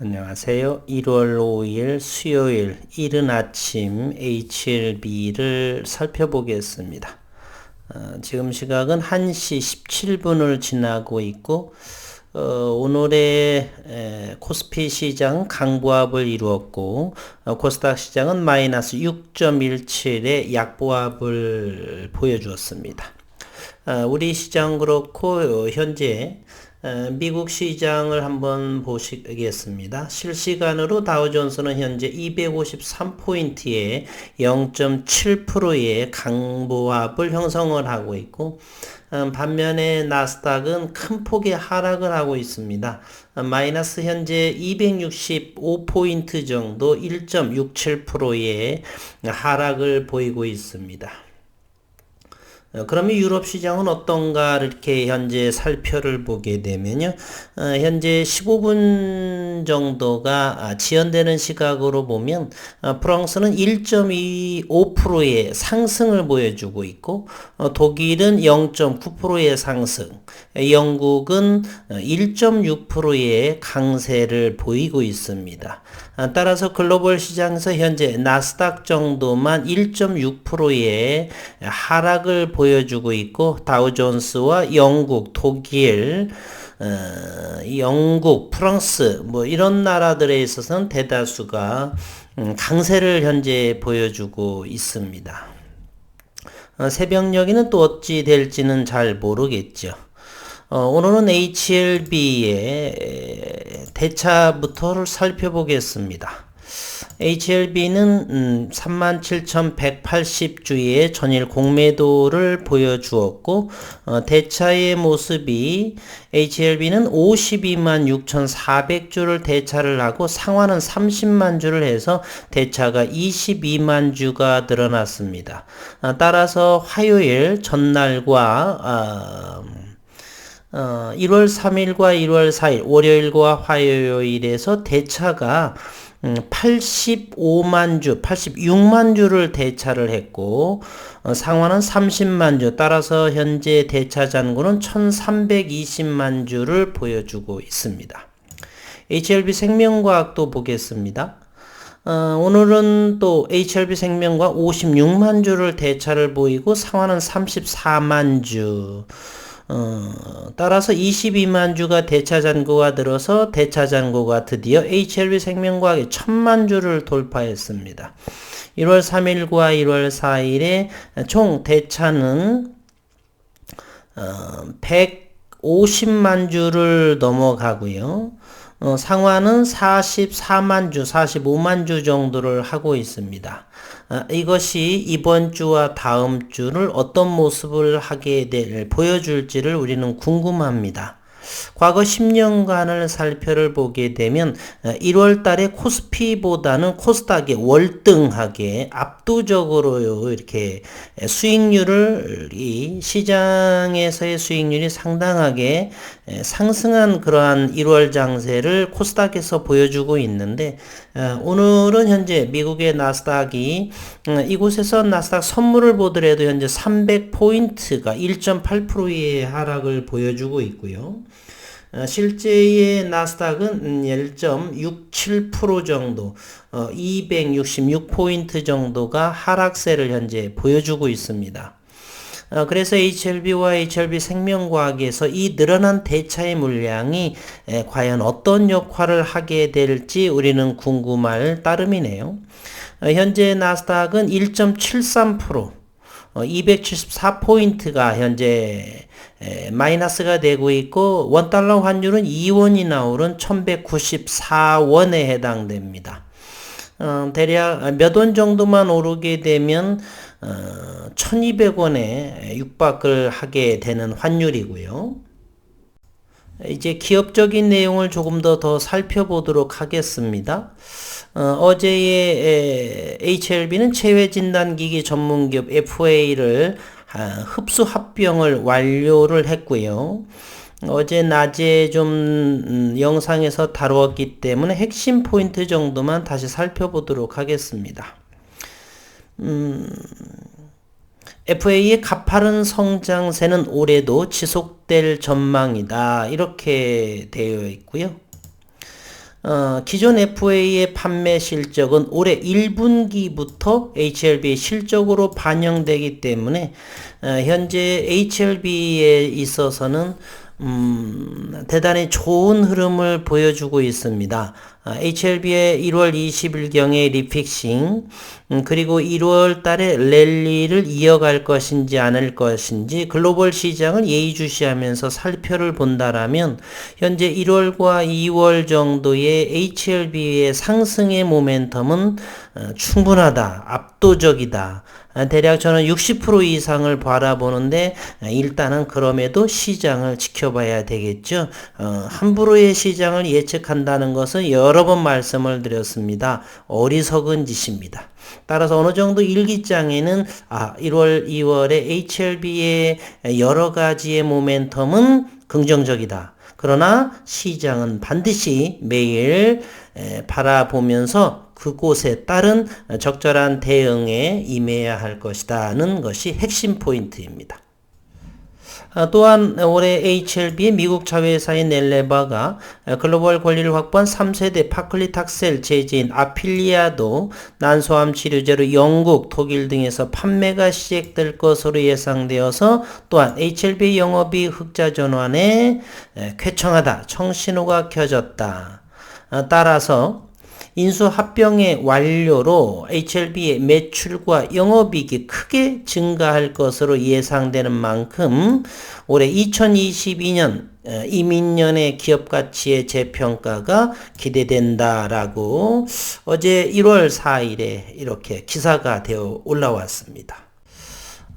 안녕하세요. 1월 5일 수요일 이른 아침 HLB를 살펴보겠습니다. 어, 지금 시각은 1시 17분을 지나고 있고 어, 오늘의 에, 코스피 시장 강보합을 이루었고 어, 코스닥 시장은 마이너스 6.17의 약보합을 보여주었습니다. 어, 우리 시장 그렇고 어, 현재 미국 시장을 한번 보시겠습니다. 실시간으로 다우존스는 현재 253포인트에 0.7%의 강보합을 형성을 하고 있고 음, 반면에 나스닥은 큰 폭의 하락을 하고 있습니다. 음, 마이너스 현재 265포인트 정도 1.67%의 하락을 보이고 있습니다. 어, 그러면 유럽 시장은 어떤가 이렇게 현재 살펴를 보게 되면요. 어, 현재 15분 정도가 아, 지연되는 시각으로 보면 어, 프랑스는 1.25%의 상승을 보여주고 있고 어, 독일은 0.9%의 상승, 영국은 1.6%의 어, 강세를 보이고 있습니다. 아, 따라서 글로벌 시장에서 현재 나스닥 정도만 1.6%의 하락을 보여주고 있고 다우존스와 영국, 독일, 어, 영국, 프랑스 뭐 이런 나라들에 있어서는 대다수가 음, 강세를 현재 보여주고 있습니다. 어, 새벽 여기는 또 어찌 될지는 잘 모르겠죠. 어, 오늘은 HLB의 대차부터 살펴보겠습니다. HLB는 음, 37,180주의 전일 공매도를 보여주었고 어, 대차의 모습이 HLB는 52만 6,400주를 대차를 하고 상환은 30만 주를 해서 대차가 22만 주가 늘어났습니다. 어, 따라서 화요일 전날과 어, 어, 1월 3일과 1월 4일, 월요일과 화요일에서 대차가 음, 85만 주, 86만 주를 대차를 했고 어, 상환은 30만 주. 따라서 현재 대차 잔고는 1320만 주를 보여주고 있습니다. HLB 생명과학도 보겠습니다. 어, 오늘은 또 HLB 생명과 56만 주를 대차를 보이고 상환은 34만 주. 어, 따라서 22만 주가 대차 잔고가 들어서 대차 잔고가 드디어 HLB 생명과학의 천만 주를 돌파했습니다. 1월 3일과 1월 4일에 총 대차는 어, 150만 주를 넘어가고요. 어, 상환은 44만 주, 45만 주 정도를 하고 있습니다. 아, 이것이 이번 주와 다음 주를 어떤 모습을 하게 될, 보여줄지를 우리는 궁금합니다. 과거 10년간을 살펴를 보게 되면 1월 어, 달에 코스피보다는 코스닥이 월등하게 압도적으로 이렇게 수익률을 이 시장에서의 수익률이 상당하게 상승한 그러한 1월 장세를 코스닥에서 보여주고 있는데 어, 오늘은 현재 미국의 나스닥이 어, 이곳에서 나스닥 선물을 보더라도 현재 300포인트가 1.8%의 하락을 보여주고 있고요. 어, 실제의 나스닥은 1.67% 정도, 266포인트 정도가 하락세를 현재 보여주고 있습니다. 어, 그래서 HLB와 HLB 생명과학에서 이 늘어난 대차의 물량이 과연 어떤 역할을 하게 될지 우리는 궁금할 따름이네요. 어, 현재 나스닥은 1.73% 274포인트가 현재 마이너스가 되고 있고 원달러 환율은 2원이나 오른 1194원에 해당됩니다. 어, 대략 몇 원 정도만 오르게 되면 어, 1200원에 육박을 하게 되는 환율이고요. 이제 기업적인 내용을 조금 더 더 살펴보도록 하겠습니다. 어, 제의 HLB는 체외진단기기 전문기업 FA를 아, 흡수 합병을 완료를 했고요. 어제 낮에 좀 음, 영상에서 다루었기 때문에 핵심 포인트 정도만 다시 살펴보도록 하겠습니다. 음, FA의 가파른 성장세는 올해도 지속될 전망이다. 이렇게 되어 있고요. 어, 기존 FA의 판매 실적은 올해 1분기부터 HLB의 실적으로 반영되기 때문에 어, 현재 HLB에 있어서는 음, 대단히 좋은 흐름을 보여주고 있습니다. HLB의 1월 20일경의 리픽싱, 음, 그리고 1월 달에 랠리를 이어갈 것인지 않을 것인지 글로벌 시장을 예의주시하면서 살펴를 본다라면 현재 1월과 2월 정도의 HLB의 상승의 모멘텀은 어, 충분하다, 압도적이다. 아, 대략 저는 60% 이상을 바라보는데 아, 일단은 그럼에도 시장을 지켜봐야 되겠죠. 어, 함부로의 시장을 예측한다는 것은 여러 번 말씀을 드렸습니다. 어리석은 짓입니다. 따라서 어느 정도 일기장에는 아 1월 2월에 HLB의 여러 가지의 모멘텀은 긍정적이다. 그러나 시장은 반드시 매일 바라보면서 그곳에 따른 적절한 대응에 임해야 할 것이다는 것이 핵심 포인트입니다. 아, 또한 올해 HLB의 미국 자회사인 넬레바가 글로벌 권리를 확보한 3세대 파클리탁셀 제지인 아필리아도 난소암 치료제로 영국, 독일 등에서 판매가 시작될 것으로 예상되어서 또한 HLB 영업이 흑자 전환에 쾌청하다, 청신호가 켜졌다. 아, 따라서 인수 합병의 완료로 HLB의 매출과 영업이익이 크게 증가할 것으로 예상되는 만큼 올해 2022년 어, 이민년의 기업 가치의 재평가가 기대된다라고 어제 1월 4일에 이렇게 기사가 되어 올라왔습니다.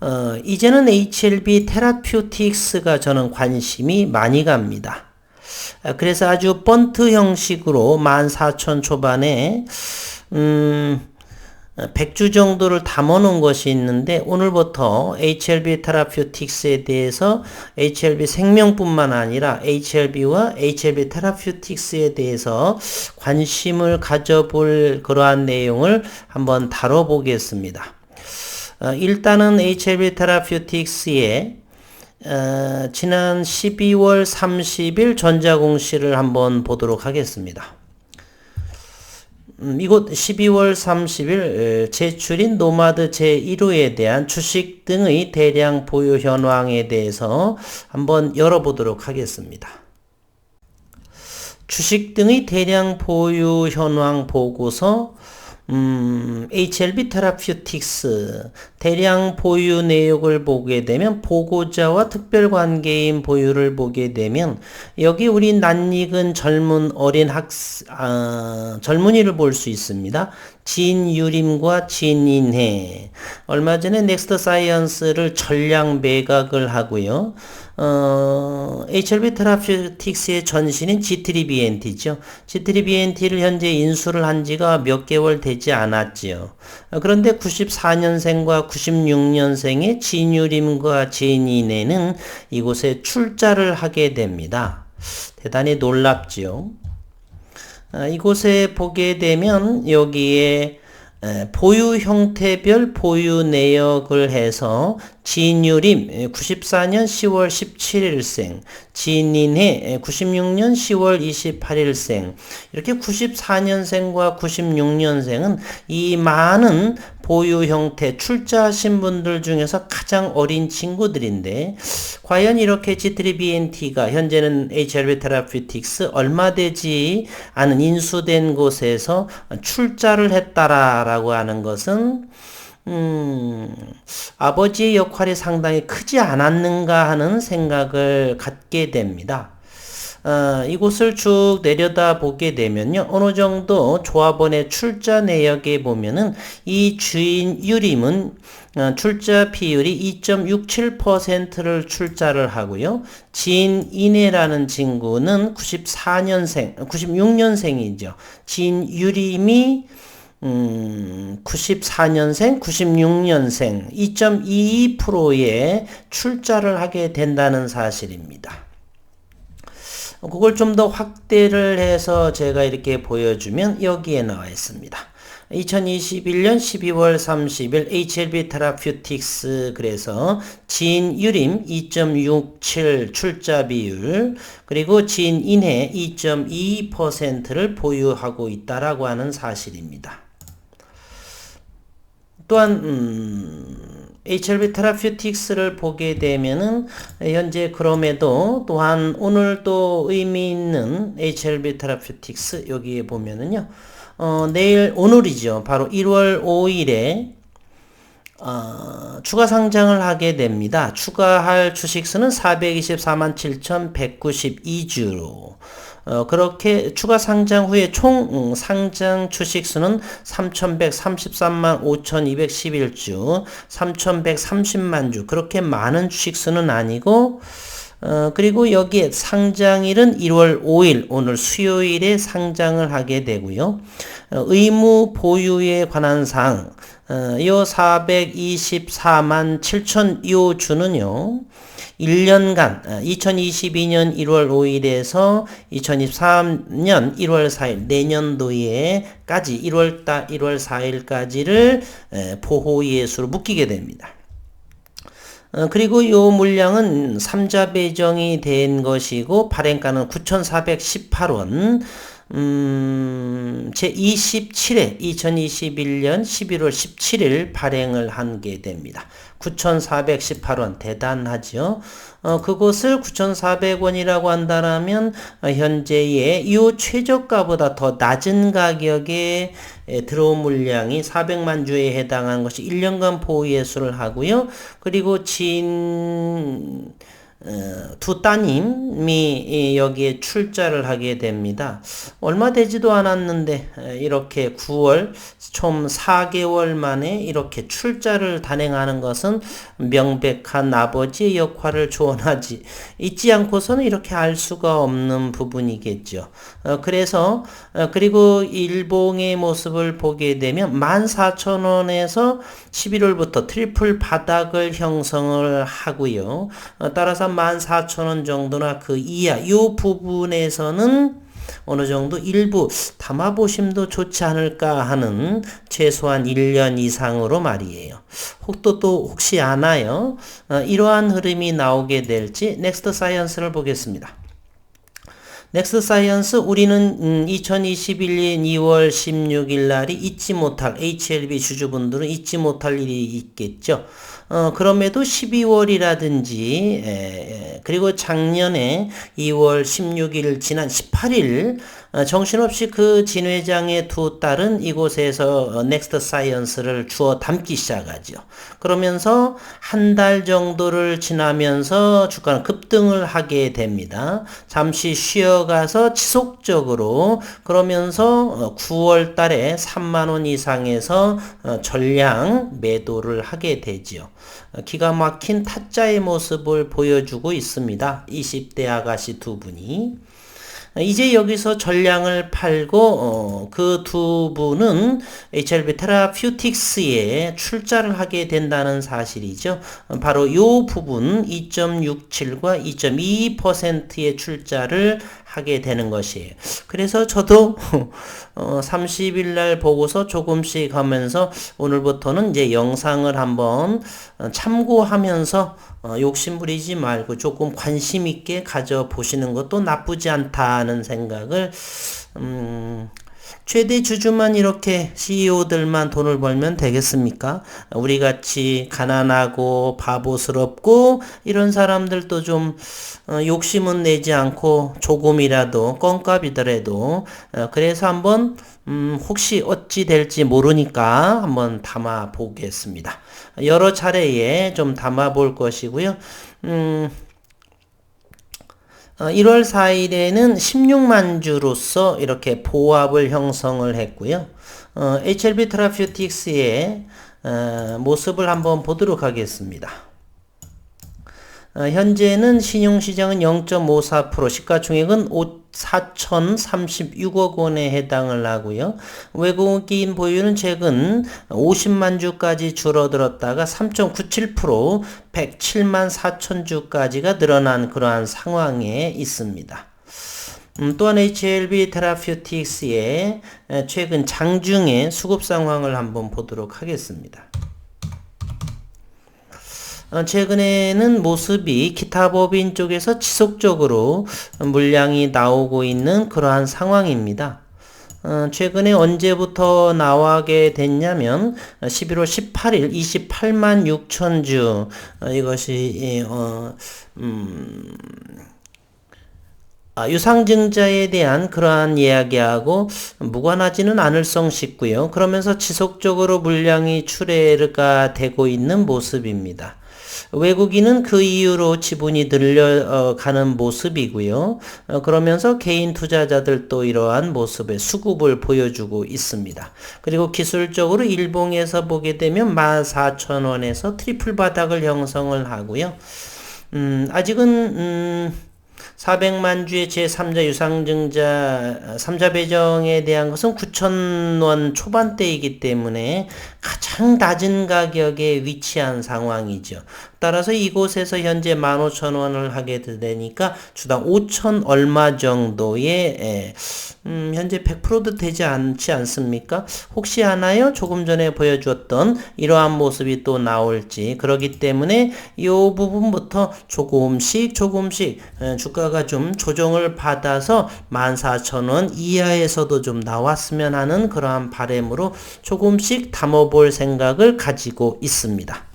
어, 이제는 HLB 테라퓨틱스가 저는 관심이 많이 갑니다. 아, 그래서 아주 번트 형식으로 14,000 초반에 음 100주 정도를 담아 놓은 것이 있는데 오늘부터 HLB 테라퓨틱스에 대해서 HLB 생명뿐만 아니라 HLB와 HLB 테라퓨틱스에 대해서 관심을 가져볼 그러한 내용을 한번 다뤄보겠습니다. 어, 일단은 HLB 테라퓨틱스의 어, 지난 12월 30일 전자공시를 한번 보도록 하겠습니다. 음, 이곳 12월 30일 제출인 노마드 제1호에 대한 주식 등의 대량 보유 현황에 대해서 한번 열어보도록 하겠습니다. 주식 등의 대량 보유 현황 보고서 음, HLB 테라퓨틱스 대량 보유 내역을 보게 되면 보고자와 특별 관계인 보유를 보게 되면 여기 우리 낯익은 젊은 어린 학 아, 젊은이를 볼 수 있습니다. 진유림과 진인혜 얼마 전에 넥스트 사이언스를 전량 매각을 하고요. 어, HLB 테라퓨틱스의 전신인 G3BNT죠. G3BNT를 현재 인수를 한 지가 몇 개월 되지 않았지요. 어, 그런데 94년생과 96년생의 진유림과 진인혜는 이곳에 출자를 하게 됩니다. 대단히 놀랍지요. 어, 이곳에 보게 되면 여기에 보유 형태별 보유 내역을 해서 진유림 94년 10월 17일생, 진인혜 96년 10월 28일생. 이렇게 94년생과 96년생은 이 많은 보유 형태 출자하신 분들 중에서 가장 어린 친구들인데 과연 이렇게 G3BNT가 현재는 HLB 테라피틱스 얼마 되지 않은 인수된 곳에서 출자를 했다라고 하는 것은 음, 아버지의 역할이 상당히 크지 않았는가 하는 생각을 갖게 됩니다. 어, 이곳을 쭉 내려다 보게 되면요. 어느 정도 조합원의 출자 내역에 보면은 이 주인 유림은 어, 출자 비율이 2.67%를 출자를 하고요. 진인혜라는 친구는 94년생, 96년생이죠. 진유림이 음, 94년생, 96년생 2.22%의 출자를 하게 된다는 사실입니다. 그걸 좀 더 확대를 해서 제가 이렇게 보여주면 여기에 나와 있습니다. 2021년 12월 30일 HLB 테라퓨틱스 그래서 진유림 2.67 출자 비율 그리고 진인해 2.2%를 보유하고 있다라고 하는 사실입니다. 또한 음, HLB 테라퓨틱스를 보게 되면은 현재 그럼에도 또한 오늘 또 의미 있는 HLB 테라퓨틱스 여기에 보면은요. 어, 내일 오늘이죠. 바로 1월 5일에 어, 추가 상장을 하게 됩니다. 추가할 주식수는 424만 7,192주로 어, 그렇게 추가 상장 후에 총 음, 상장 주식수는 3,133만 5,211주, 3,130만 주. 그렇게 많은 주식수는 아니고 어, 그리고 여기에 상장일은 1월 5일, 오늘 수요일에 상장을 하게 되고요. 어, 의무 보유에 관한 사항, 어, 요 424만 7천 요 주는요. 1년간 2022년 1월 5일에서 2023년 1월 4일 내년도에까지 1월 달 1월 4일까지를 보호 예수로 묶이게 됩니다. 어, 그리고 이 물량은 3자 배정이 된 것이고 발행가는 9,418원 음, 제27회 2021년 11월 17일 발행을 한 게 됩니다. 9,418원 대단하죠. 어, 그것을 9,400원이라고 한다면 어, 현재의 이 최저가보다 더 낮은 가격에 에, 들어온 물량이 400만 주에 해당하는 것이 1년간 보호 예수를 하고요. 그리고 진 어, 두 따님이 여기에 출자를 하게 됩니다. 얼마 되지도 않았는데 이렇게 9월 총 4개월 만에 이렇게 출자를 단행하는 것은 명백한 아버지의 역할을 조언하지 있지 않고서는 이렇게 알 수가 없는 부분이겠죠. 어, 그래서 어, 그리고 일봉의 모습을 보게 되면 14,000원에서 11월부터 트리플 바닥을 형성을 하고요. 따라서 14,000원 정도나 그 이하 이 부분에서는 어느 정도 일부 담아보심도 좋지 않을까 하는 최소한 1년 이상으로 말이에요. 혹도 또 혹시 아나요? 어, 이러한 흐름이 나오게 될지 넥스트 사이언스를 보겠습니다. 넥스트 사이언스 우리는 음, 2021년 2월 16일 날이 잊지 못할 HLB 주주분들은 잊지 못할 일이 있겠죠. 어, 그럼에도 12월이라든지 에, 그리고 작년에 2월 16일 지난 18일 어, 정신없이 그 진 회장의 두 딸은 이곳에서 넥스트 사이언스를 주워 담기 시작하죠. 그러면서 한 달 정도를 지나면서 주가는 급등을 하게 됩니다. 잠시 쉬어가서 지속적으로 그러면서 9월 어, 달에 3만 원 이상에서 어, 전량 매도를 하게 되지요. 기가 막힌 타짜의 모습을 보여주고 있습니다. 20대 아가씨 두 분이. 이제 여기서 전량을 팔고 어, 그두 분은 HLB 테라퓨틱스에 출자를 하게 된다는 사실이죠. 바로 이 부분 2.67과 2.2%의 출자를 하게 되는 것이에요. 그래서 저도 어, 30일 날 보고서 조금씩 하면서 오늘부터는 이제 영상을 한번 어, 참고하면서 어, 욕심 부리지 말고 조금 관심 있게 가져 보시는 것도 나쁘지 않다는 생각을 음, 최대 주주만 이렇게 CEO들만 돈을 벌면 되겠습니까? 우리 같이 가난하고 바보스럽고 이런 사람들도 좀 어, 욕심은 내지 않고 조금이라도 껌값이더라도 어, 그래서 한번 음, 혹시 어찌 될지 모르니까 한번 담아 보겠습니다. 여러 차례에 좀 담아 볼 것이고요. 음, 1월 어, 4일에는 16만 주로서 이렇게 보합을 형성을 했고요. 어, HLB 트라퓨틱스의 어, 모습을 한번 보도록 하겠습니다. 어, 현재는 신용시장은 0.54% 시가총액은 4,036억 원에 해당을 하고요. 외국인 보유는 최근 50만 주까지 줄어들었다가 3.97% 107만 4천 주까지가 늘어난 그러한 상황에 있습니다. 음, 또한 HLB 테라퓨틱스의 에, 최근 장중의 수급 상황을 한번 보도록 하겠습니다. 어, 최근에는 모습이 기타 법인 쪽에서 지속적으로 물량이 나오고 있는 그러한 상황입니다. 어, 최근에 언제부터 나와게 됐냐면 11월 18일 28만 6천 주 어, 이것이 예, 어, 음, 아, 유상증자에 대한 그러한 이야기하고 무관하지는 않을 성 싶고요. 그러면서 지속적으로 물량이 출회가 되고 있는 모습입니다. 외국인은 그 이유로 지분이 늘려가는 모습이고요. 어, 그러면서 개인 투자자들도 이러한 모습의 수급을 보여주고 있습니다. 그리고 기술적으로 일봉에서 보게 되면 14,000원에서 트리플 바닥을 형성을 하고요. 음, 아직은 음, 400만 주의 제3자 유상증자 3자 배정에 대한 것은 9천원 초반대이기 때문에 가장 낮은 가격에 위치한 상황이죠. 따라서 이곳에서 현재 15,000원을 하게 되니까 주당 5천 얼마 정도의 음, 현재 100%도 되지 않지 않습니까? 혹시 하나요? 조금 전에 보여주었던 이러한 모습이 또 나올지 그러기 때문에 이 부분부터 조금씩 조금씩 주가가 좀 조정을 받아서 14,000원 이하에서도 좀 나왔으면 하는 그러한 바램으로 조금씩 담아 볼 생각을 가지고 있습니다.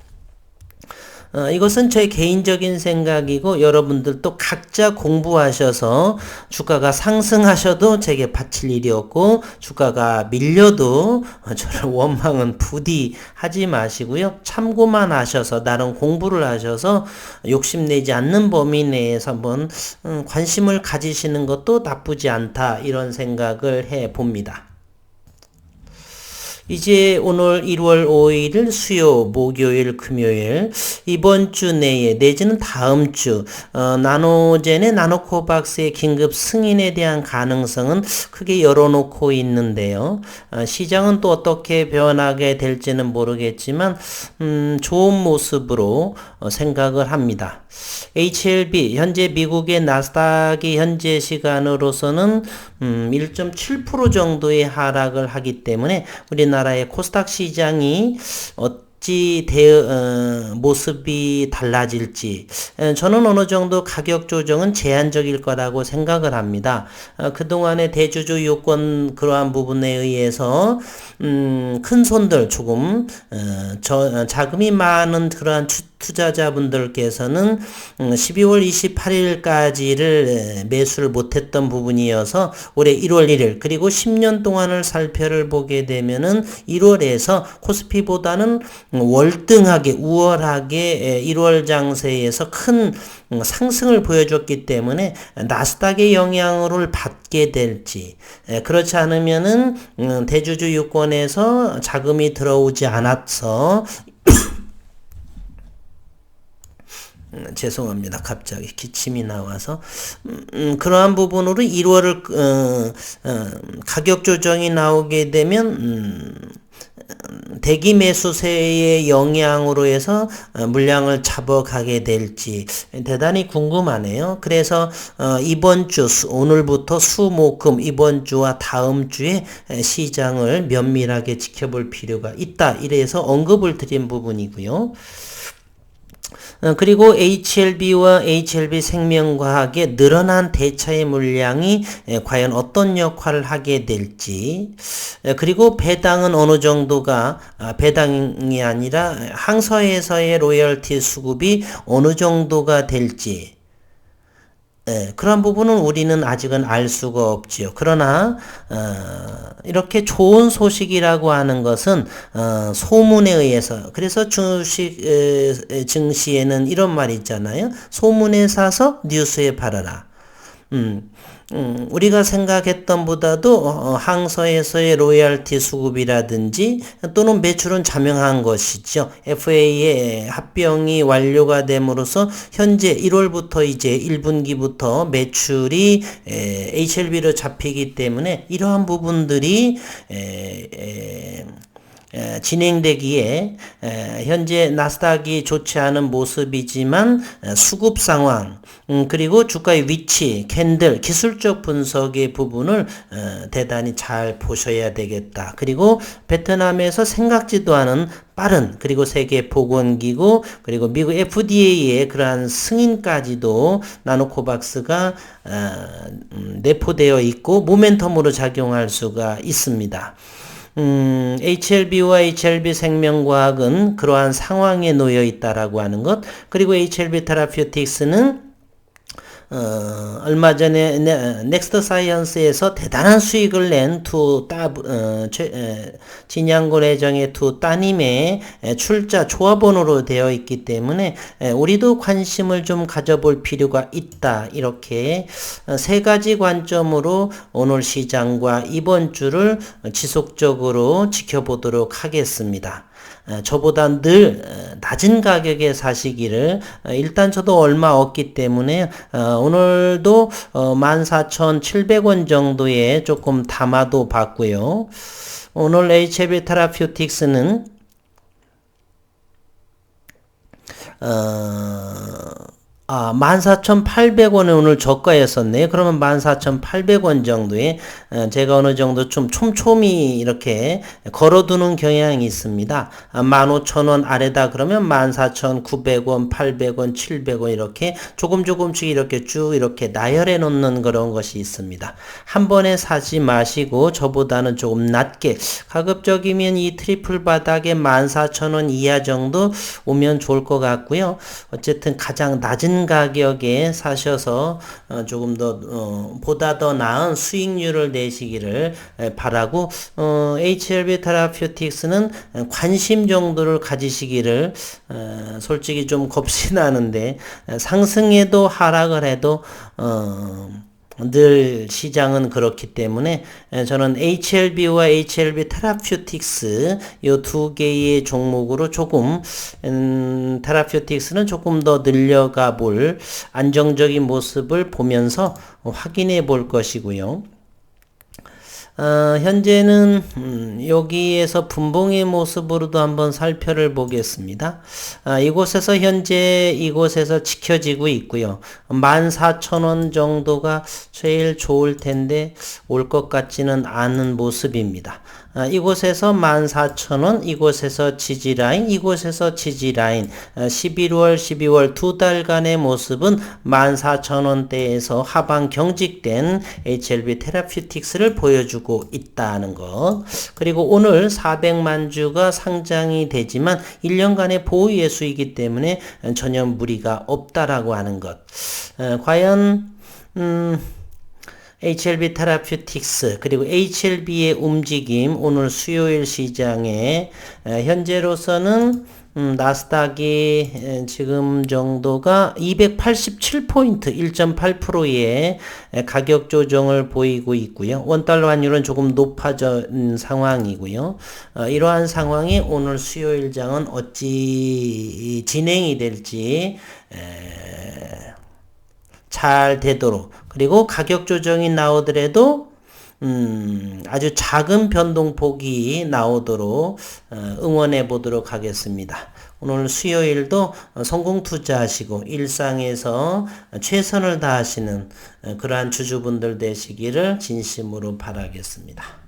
어, 이것은 제 개인적인 생각이고 여러분들도 각자 공부하셔서 주가가 상승하셔도 제게 바칠 일이 없고 주가가 밀려도 저를 원망은 부디 하지 마시고요. 참고만 하셔서 나름 공부를 하셔서 욕심내지 않는 범위 내에서 한번 음, 관심을 가지시는 것도 나쁘지 않다 이런 생각을 해 봅니다. 이제 오늘 1월 5일 수요, 목요일, 금요일 이번 주 내에 내지는 다음 주 어, 나노젠의 나노코박스의 긴급 승인에 대한 가능성은 크게 열어놓고 있는데요. 어, 시장은 또 어떻게 변하게 될지는 모르겠지만 음, 좋은 모습으로 어, 생각을 합니다. HLB 현재 미국의 나스닥이 현재 시간으로서는 음, 1.7% 정도의 하락을 하기 때문에 우리나라의 코스닥 시장이 어, 어찌 대 어, 모습이 달라질지 저는 어느 정도 가격 조정은 제한적일 거라고 생각을 합니다. 어, 그동안의 대주주 요건 그러한 부분에 의해서 음, 큰 손들 조금 어, 저, 어, 자금이 많은 그러한 추, 투자자분들께서는 12월 음, 28일까지를 매수를 못했던 부분이어서 올해 1월 1일 그리고 10년 동안을 살펴를 보게 되면은 1월에서 코스피보다는 월등하게 우월하게 1월 장세에서 큰 음, 상승을 보여줬기 때문에 나스닥의 영향을 받게 될지 그렇지 않으면은 음, 대주주 유권에서 자금이 들어오지 않아서 음, 죄송합니다. 갑자기 기침이 나와서 음, 음 그러한 부분으로 1월을 어, 어, 가격 조정이 나오게 되면 음, 대기 매수세의 영향으로 해서 어, 물량을 잡아가게 될지 대단히 궁금하네요. 그래서 어, 이번 주 오늘부터 수목금 이번 주와 다음 주에 시장을 면밀하게 지켜볼 필요가 있다. 이래서 언급을 드린 부분이고요. 어, 그리고 HLB와 HLB 생명과학의 늘어난 대차의 물량이 과연 어떤 역할을 하게 될지 그리고 배당은 어느 정도가 아, 배당이 아니라 항서에서의 로열티 수급이 어느 정도가 될지 예, 그런 부분은 우리는 아직은 알 수가 없지요. 그러나 어, 이렇게 좋은 소식이라고 하는 것은 어, 소문에 의해서 그래서 주식 에, 증시에는 이런 말이 있잖아요. 소문에 사서 뉴스에 팔아라. 음, 음, 우리가 생각했던 보다도 어, 어, 항서에서의 로열티 수급이라든지 또는 매출은 자명한 것이죠. FA의 합병이 완료가 됨으로써 현재 1월부터 이제 1분기부터 매출이 에, HLB로 잡히기 때문에 이러한 부분들이 에, 에, 에, 진행되기에 에, 현재 나스닥이 좋지 않은 모습이지만 에, 수급 상황 음, 그리고 주가의 위치, 캔들, 기술적 분석의 부분을 어, 대단히 잘 보셔야 되겠다. 그리고 베트남에서 생각지도 않은 빠른 그리고 세계 보건기구 그리고 미국 FDA의 그러한 승인까지도 나노코박스가 어, 음, 내포되어 있고 모멘텀으로 작용할 수가 있습니다. 음, HLB와 HLB 생명과학은 그러한 상황에 놓여 있다라고 하는 것, 그리고 HLB 테라피우틱스는 어, 얼마 전에 넥스트 사이언스에서 대단한 수익을 낸 두 따, 어, 진양곤 회장의 두 따님의 출자 조합원으로 되어 있기 때문에 에, 우리도 관심을 좀 가져볼 필요가 있다. 이렇게 어, 세 가지 관점으로 오늘 시장과 이번 주를 지속적으로 지켜보도록 하겠습니다. 어, 저보다 늘 어, 낮은 가격에 사시기를 어, 일단 저도 얼마 없기 때문에 오늘도 14,700원 정도에 조금 담아도 봤고요. 오늘 HB 테라퓨틱스는 어 아, 14,800원에 오늘 저가였었네요. 그러면 14,800원 정도에 어, 제가 어느 정도 좀 촘촘히 이렇게 걸어두는 경향이 있습니다. 15,000원 아, 아래다 그러면 14,900원, 800원, 700원 이렇게 조금 조금씩 이렇게 쭉 이렇게 나열해 놓는 그런 것이 있습니다. 한 번에 사지 마시고 저보다는 조금 낮게 가급적이면 이 트리플 바닥에 14,000원 이하 정도 오면 좋을 것 같고요. 어쨌든 가장 낮은 가격에 사셔서 어, 조금 더 어, 보다 더 나은 수익률을 내시기를 바라고 어, HLB 테라퓨틱스는 관심 정도를 가지시기를 어, 솔직히 좀 겁이 나는데 상승해도 하락을 해도 어, 늘 시장은 그렇기 때문에 저는 HLB와 HLB 테라퓨틱스 이 두 개의 종목으로 조금 음, 테라퓨틱스는 조금 더 늘려가 볼 안정적인 모습을 보면서 확인해 볼 것이고요. 어, 현재는 음, 여기에서 분봉의 모습으로도 한번 살펴를 보겠습니다. 아, 이곳에서 현재 이곳에서 지켜지고 있고요. 14,000원 정도가 제일 좋을 텐데 올 것 같지는 않은 모습입니다. 아, 이곳에서 14,000원, 이곳에서 지지라인, 이곳에서 지지라인, 11월, 아, 12월 두 달간의 모습은 14,000원대에서 하방 경직된 HLB 테라퓨틱스를 보여주고 있다는 것. 그리고 오늘 400만 주가 상장이 되지만 1년간의 보유예수이기 때문에 전혀 무리가 없다라고 하는 것. 어, 과연, 음, HLB 테라퓨틱스 그리고 HLB의 움직임 오늘 수요일 시장에 현재로서는 음, 나스닥이 지금 정도가 287포인트 1.8%의 가격 조정을 보이고 있고요. 원달러 환율은 조금 높아진 상황이고요. 어, 이러한 상황이 오늘 수요일장은 어찌 진행이 될지 에, 잘 되도록 그리고 가격 조정이 나오더라도 음, 아주 작은 변동폭이 나오도록 어, 응원해 보도록 하겠습니다. 오늘 수요일도 성공 투자하시고 일상에서 최선을 다하시는 어, 그러한 주주분들 되시기를 진심으로 바라겠습니다.